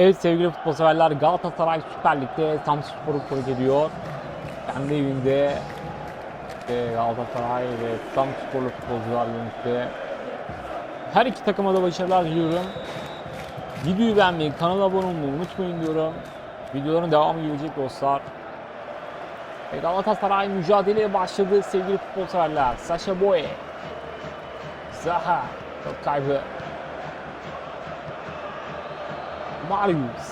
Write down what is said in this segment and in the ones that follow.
Evet sevgili futbol severler Galatasaray Süper Lig'de Samsunspor'u konuk ediyor. Kendi evinde işte Galatasaray ve Samsunsporlu futbolcular birlikte. Her iki takıma da başarılar diliyorum. Videoyu beğenmeyi, kanala abone olmayı unutmayın diyorum. Videoların devamı gelecek dostlar. Ve Galatasaray mücadeleye başladı sevgili futbol severler. Sasha Boye. Zaha. Top kaybı. Marius.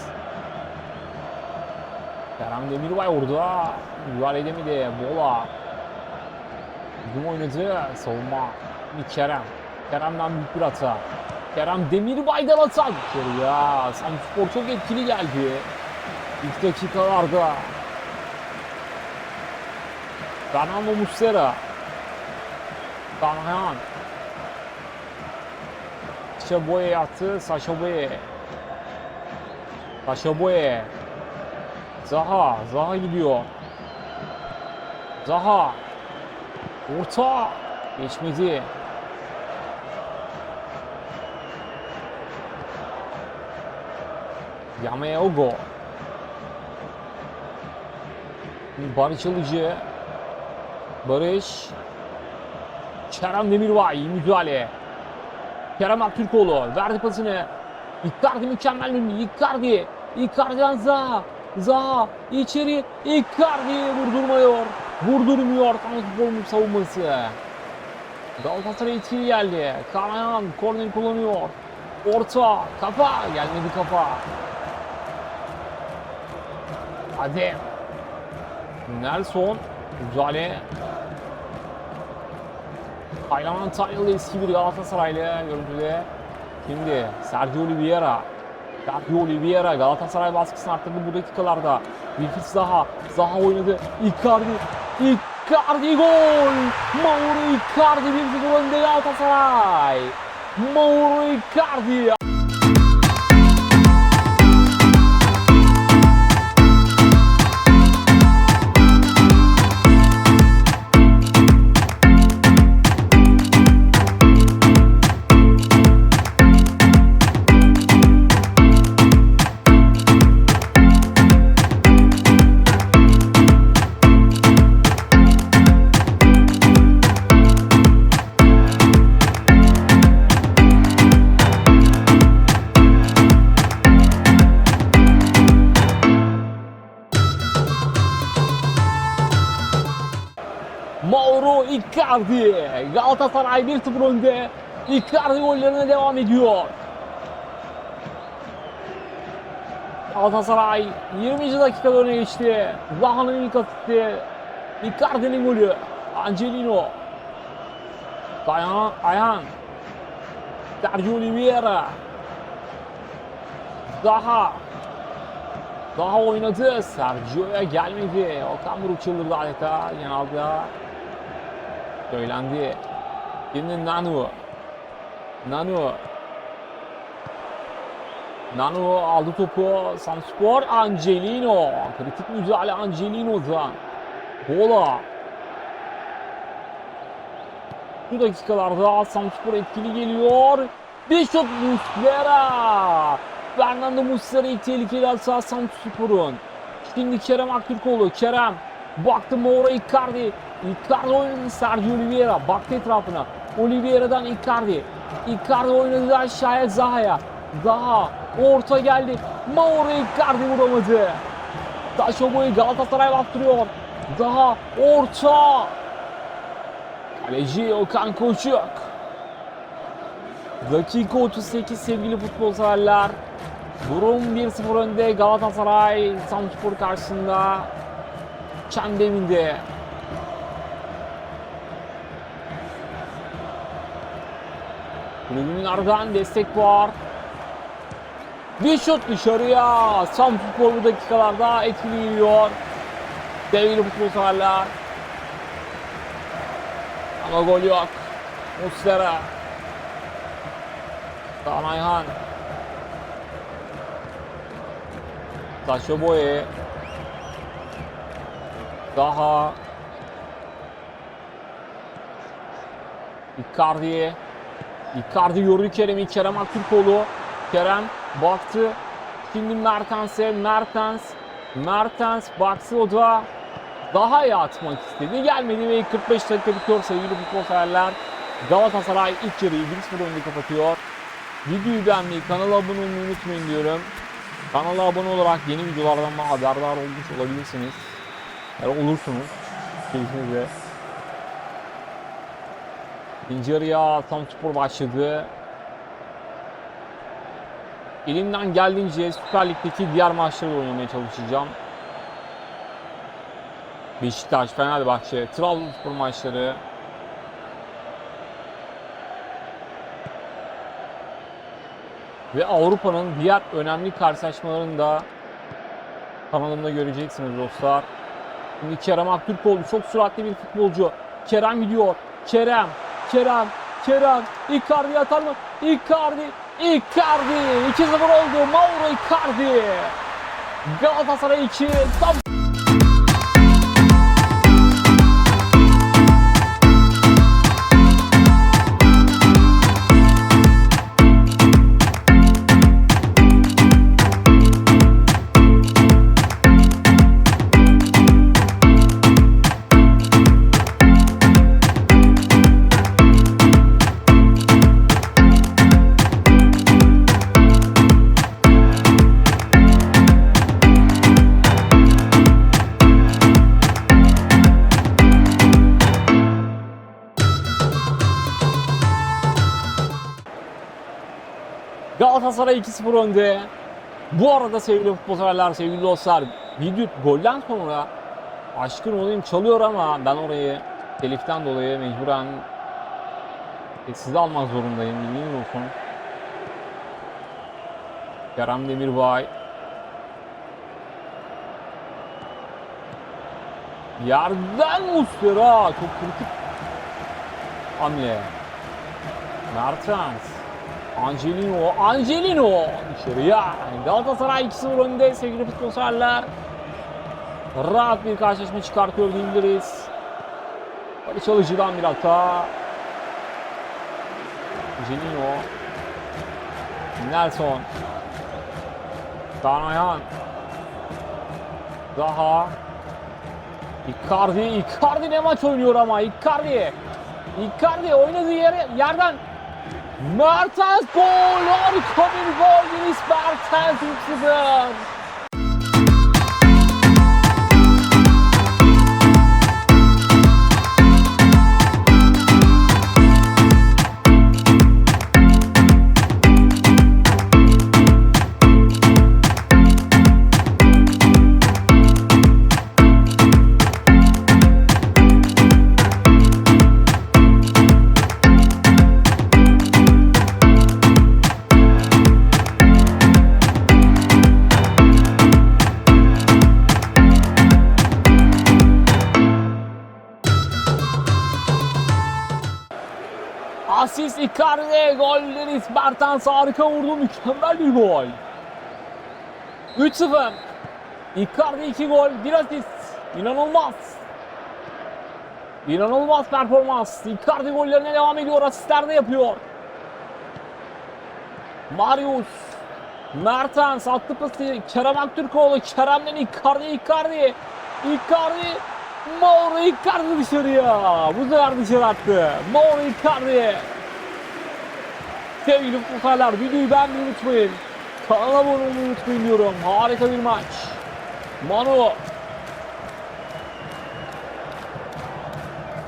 Kerem Demirbay orada. Müdahale edemedi. Bola. Hücum oynadı. Savunma. Bir Kerem. Kerem'den büyük bir hata. Kerem Demirbay'dan hata. Ya Samspor çok etkili geldi. İlk dakikalarda. Fernando Muslera. Kanhan. Saşa Boye yaptı. Saşa Boye. Saşa Boye. Zaha. Zaha gidiyor. Zaha. Orta. Geçmedi. Yameogo. Barış Alıcı. Barış. Kerem Demirbay müdahale. Kerem Aktürkoğlu verdi pasını. Icardi mükemmel bir Icardi. Icardi'den Zaha. Zaha içeri. Icardi vurdurmuyor. Vurdurmuyor. Transformun savunması. Galatasaray etkili geldi. Karayan korner kullanıyor. Orta. Kafa. Gelmedi kafa. Hadi. Nelson. Müdahale. Taylan Antalyalı eski bir Galatasaraylı görüntüde. Şimdi Sergio Oliveira. Sergio Oliveira Galatasaray baskısını arttırdı bu dakikalarda. Wilfried Zaha. Zaha oynadı. Icardi. Icardi gol. Mauro Icardi 1-0 önde Galatasaray. Mauro Icardi. Mauro Icardi. Galatasaray 1-0 önde. Icardi gollerine devam ediyor. Galatasaray 20. dakikada öne geçti. Zaha'nın ilk asisti. Icardi'nin golü. Angelino. Ayhan. Ayhan. Sergio Oliveira. Zaha. Daha oynadı. Sergio'ya gelmedi. Okan Buruk çıldırdı adeta. Yanalda. Söylendi. Şimdi Nanu. Nanu. Nanu aldı topu. Samspor Angelino. Kritik müdahale Angelino'dan. Bola. Bu dakikalarda Samspor etkili geliyor. Bir şut Muslera. Fernando Muslera'yı tehlikeli atsa Samspor'un. Şimdi Kerem Aktürkoğlu. Kerem. Baktı Mauro Icardi. Icardi oynadı Sergio Oliveira. Baktı etrafına. Oliveira'dan Icardi. Icardi oynadı aşağıya Zaha'ya. Zaha. Orta geldi. Mauro Icardi vuramadı. Taşo boyu Galatasaray bastırıyor. Zaha. Orta. Kaleci Okan Koçuk. Dakika 38 sevgili futbol severler. Durum 1-0 önde Galatasaray Samspor karşısında. Kendi Kulübünün ardından destek var. Bir şut dışarıya. Samspor bu dakikalarda etkili geliyor. Sevgili futbol severler. Ama gol yok. Muslera. Kaan Ayhan. Taşo Boye. Daha. Icardi. Icardi yoruyor Kerem'i. Kerem Aktürkoğlu. Kerem baktı. Şimdi Mertens'e Mertens. Mertens baksı o da daha iyi atmak istedi. Gelmedi ve ilk 45 dakika bitiyor sevgili futbol severler. Galatasaray ilk yarıyı 1-0 önünde kapatıyor. Videoyu beğenmeyi, kanala abone olmayı unutmayın diyorum. Kanala abone olarak yeni videolardan haberdar olmuş olabilirsiniz. Yani olursunuz. Keyfinize. İkinci yarıya Samspor başladı. Elimden geldiğince Süper Lig'deki diğer maçları oynamaya çalışacağım. Beşiktaş, Fenerbahçe, Trabzonspor maçları. Ve Avrupa'nın diğer önemli karşılaşmalarını da kanalımda göreceksiniz dostlar. Şimdi Kerem Aktürkoğlu çok süratli bir futbolcu. Kerem gidiyor. Kerem, Kerem, Kerem. Icardi atar mı? Icardi, Icardi. 2-0 oldu. Mauro Icardi. Galatasaray 2. Tam Galatasaray 2-0 önde. Bu arada sevgili futbolseverler, sevgili dostlar, video golden sonra aşkın olayım çalıyor ama ben orayı teliften dolayı mecburen size almak zorundayım. Bilginiz olsun. Kerem Demirbay. Yerden Muslera. Çok kritik hamle. Mertens. Angelino, Angelino dışarıya. Galatasaray 2-0 önde sevgili futbol severler. Rahat bir karşılaşma çıkartıyor diyebiliriz. Barış Çalıcı'dan bir hata. Angelino. Nelson. Danayan. Daha. Icardi, Icardi ne maç oynuyor ama Icardi. Icardi oynadığı yere yerden Mertens gol! Harika bir gol! Deniz Mertens 3-0. Icardi gol Deniz Mertens harika vurdu mükemmel bir gol. 3-0. Icardi 2 gol 1 asist. İnanılmaz. İnanılmaz performans. Icardi gollerine devam ediyor. Asistler de yapıyor. Marius. Mertens attı pası. Kerem Aktürkoğlu. Kerem'den Icardi. Icardi. Icardi. Mauro Icardi dışarıya. Bu sefer dışarı attı. Mauro Icardi. Sevgili futbolcular videoyu beğenmeyi unutmayın. Kanala abone olmayı unutmayın diyorum. Harika bir maç. Manu.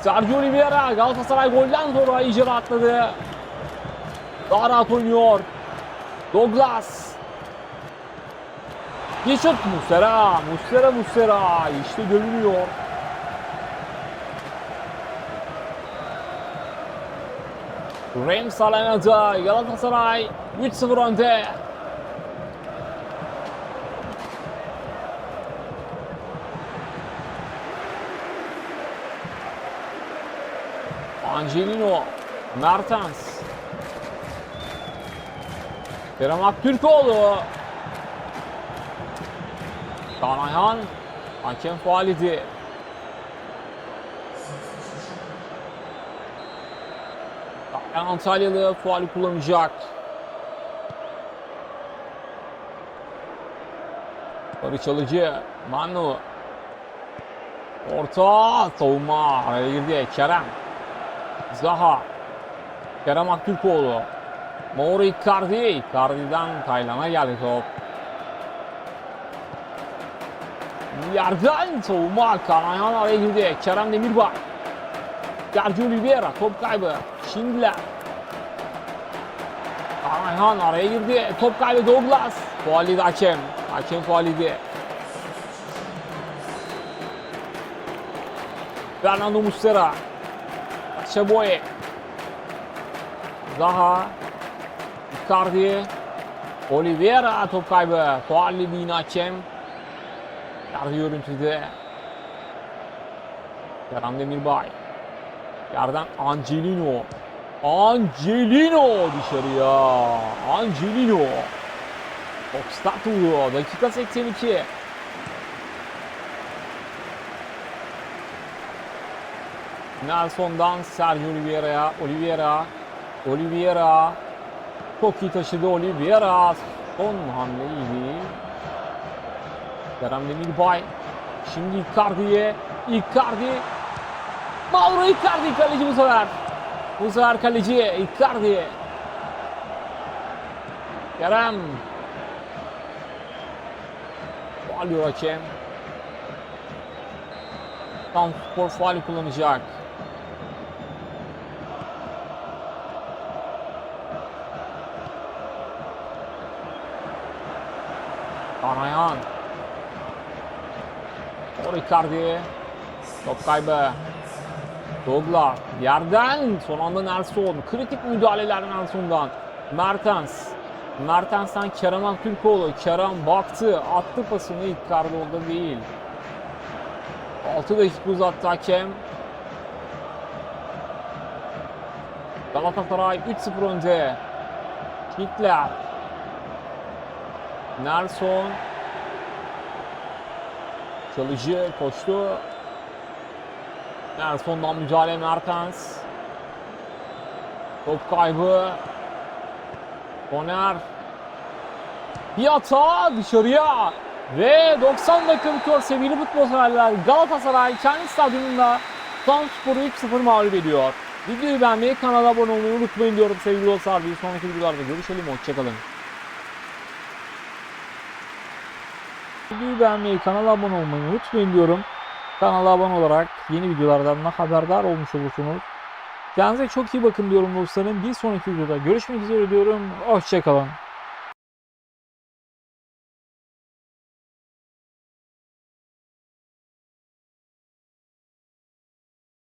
Sergio Oliveira Galatasaray golden sonra iyice rahatladı. Daha rahat oynuyor. Douglas. Geçot Muslera. Muslera Muslera. İşte görünüyor. Reims Arena'da Galatasaray 3-0 önde. Angelino, Mertens. Kerem Aktürkoğlu. Kanayan. Hakem faal Kanayan Antalyalı faal kullanacak. Barı Çalıcı. Manu. Orta. Savunma. Araya girdi. Kerem. Zaha. Kerem Aktürkoğlu. Mauro Icardi. Icardi'den Taylan'a geldi top. Yerden savunma. Kanayan araya girdi. Kerem Demirbağ. Sergio Oliveira top kaybı. Schindler. Kanayan araya girdi. Top kaybı Douglas. Fualidi hakem. Hakem Fualidi. Fernando Muslera. Şeboye. Zaha. Icardi. Oliveira top kaybı. Fualidi yine hakem. Yardı görüntüde. Kerem Demirbay. Yerden Angelino. Angelino dışarıya. Angelino. Vuruyor. Dakika 82. Nelson'dan Sergio Oliveira'ya. Oliveira. Oliveira. Çok iyi taşıdı Oliveira. Son hamle iyiydi. Kerem Demirbay. Şimdi Icardi'ye. Icardi. Mauro Icardi kaleci bu sefer. Bu sefer kaleci Icardi. Kerem. Faal hakem. Tam spor faali kullanacak. Kanayan. O Icardi. Top kaybı. Douglas yerden son anda Nelson. Kritik müdahaleler Nelson'dan. Mertens. Mertens'ten Kerem Aktürkoğlu. Kerem baktı. Attı pasını Icardi orada değil. 6 dakika uzattı hakem. Galatasaray 3-0 önde. Hitler. Nelson. Çalıcı koştu. Nelson'dan mücadele Mertens. Top kaybı. Koner. Bir hata dışarıya. Ve 90 dakika bitiyor sevgili futbol severler. Galatasaray kendi stadyumunda Samspor'u 3-0 mağlup ediyor. Videoyu beğenmeyi, kanala abone olmayı unutmayın diyorum sevgili dostlar. Bir sonraki videolarda görüşelim. Hoşçakalın. Videoyu beğenmeyi, kanala abone olmayı unutmayın diyorum. Kanala abone olarak yeni videolardan da haberdar olmuş olursunuz. Kendinize çok iyi bakın diyorum dostlarım. Bir sonraki videoda görüşmek üzere diyorum. Hoşçakalın.